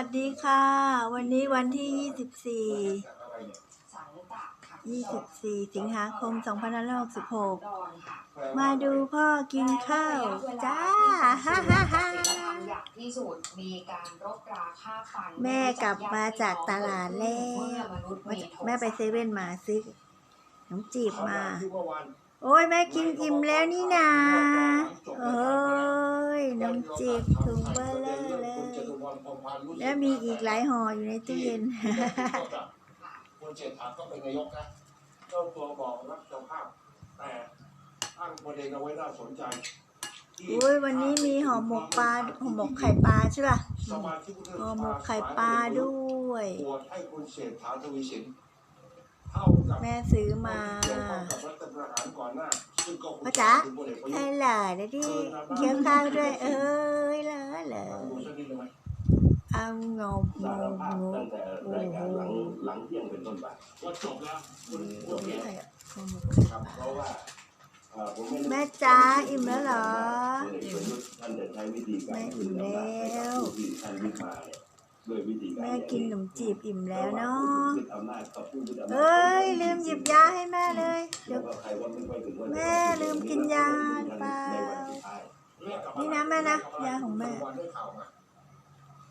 วัสดีค่ะ วันนี้วันที่ 24 24 สิงหาคม 2566 มาดูพ่อกินข้าว จ้า ฮ่าฮ่าฮ่าแม่กลับมาจากตลาดแล้วแม่ไปเซเว่นมาซื้อขนมจีบมา โอ้ยแม่กินอิ่มแล้วนี่นาโอ้ยนมจีบถุงเบลเลอ ร์เลยแล้วมีอีกหลายห่ออยู่ในตู้เย็นคนเศรษฐาก็เป็นนายกนะเจ้าตัวบอกรับเจ้าภาพ แต่ตั้งประเด็นเอาไว้น่าสนใจที่อุ้ยวันนี้มีห่อหมกปลาห่อหมกไข่ปลาใช่ป่ะสมาชิกวุฒิสห่อภาหมกไข่ปลาด้วย โหวตให้คุณเศรษฐาทวีสินเท่ากับแม่ซื้อมาเกี่ยวข้องกับรัฐประหารก่อนหน้าซึ่งก็คุณพ่อจ๋าถึงพลเอกประยุทใช่ธ์เหรอเดี๋ยวดิเคี้ยวข้าวด้วย เอ้ยเหรอเหรอดูสักนิดได้ไหมเอางงสางรงาพงตั้งแต่รายการหลังหลังเที่ยงเป็นต้นไปว่าจบแล้วคุณคุณเนี่ยห่อหมกไข่ครับปลาเพราะว่าเอ่อผมไม่ได้แม่จ๋าอิ่มแล้วเหรอพลเอกประยุทธ์ท่านจะใช้วิธีการแม่อิ่มแล้วแม่กินขนมจีบอิ่มแล้วเนาะเอ้ยลืมหยิบยาให้แม่เลยเดี๋ยวแม่ลืมกินยาหรือเปนี่นะแม่นะยาของแม่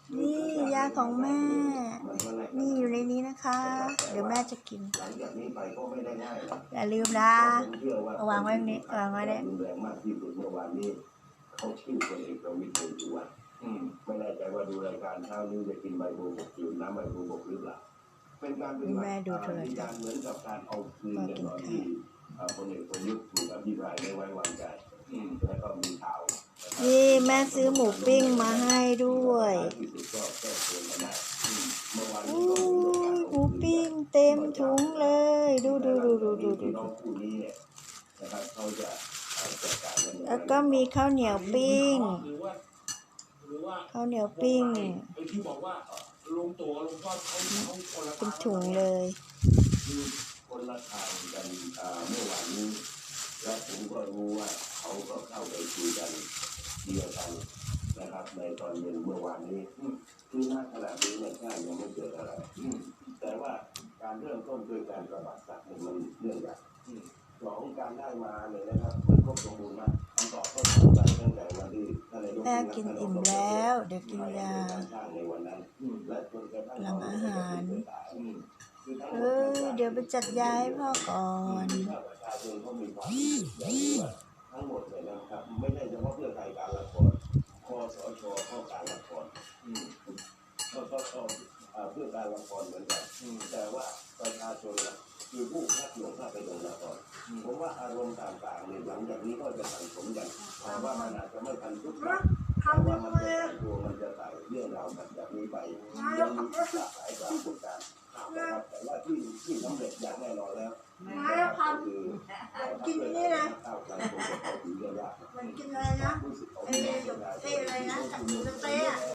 นได้ข่าวมานี่ยาของแม่มันก็แลกนี่อยู่ในนี้นะคะ เดี๋ยวแม่จะกินหลังจากนี้ไปก็ไม่ได้ง่ายนะอย่าลืมนะผมเชื่อว่าเอาวางไว้ตรงนี้วางไว้เนี่ยรุนแรงมากที่สุดเมื่อวานนี้เขาชื่อพลเอกประวิตรวงษ์สุวรรณอืมไม่แน่ใจว่าดูรายการเช้านี้จะกินใบบัวบกหรือน้ำใบบัวบกหรือเปล่า เป็นการเป็นแม่ดูโทรทัศน์การเหมือนกับการเอาคืนกันตอนที่เอ่อ แม่ซื้อหมูปิ้งมาให้ด้วยอุ้ยหมูปิ้งเต็มถุงเลยดูดูดูดูดูดูดูแล้วก็มีข้าวเหนียวปิ้งข้าวเหนียวปิ้งเป็นถุงเลยคนละทางกันเมื่อวานนี้และผมก็รู้ว่าเขาก็เข้าไปคุยกัน เดียวกันนะครับ ในตอนเย็นเมื่อวานนี้อืมคือณขณะนี้เนี่ยใช่ยังไม่เกิดอะไรอืมแต่ว่าการเริ่มต้นด้วยการประบาดสัตว์เนี่ยมันเรื่องใหญ่อืมสองการได้มาเนี่ยนะครับมันครบสมบูรณ์นะคำตอบก็ตรงกันตั้งแต่วันที่ท่านนายกแม่กินอิ่มแล้ว เดี๋ยวกินยาในวันนั้นอืมและจนกระทั่งหลังอาหารอืมเออเดี๋ยวไปจัดยาให้พ่อก่อนถ้าประชาชนเขามีความรู้สึกอย่างนี้ว่าทั้งหมดเลยนะครับไม่ใช่เฉพาะเพื่อไทยการละครคอสชเข้าการละคร อืม ก็ก็ก็เอ่อเพื่อ การละครเหมือนกันอืมแต่ว่าประชาชนน่ะคือผู้พัดหลงถ้าไปลงละครอืมผมว่าอารมณ์ต่างๆเนี่ยหลังจากนี้ก็จะสั่งสมกันแต่ว่ามันอาจจะไม่ทันทุกครั้งแต่ว่ามันจะแต่งตัวมันจะใส่เรื่องราวแบบจากนี้ไปยังมีหลากหลายปรากฏการณ์นะครับแต่ว่าที่ที่สำเร็จอย่างแน่นอนแล้วนะครับก็คือกินนี่นะข้าวไกลคงจะเข้าถึงยากๆมันกินอะไรนะรู้สึกเขาเอ้ยเอ้ยอะไรนะหมูสะเต๊ะ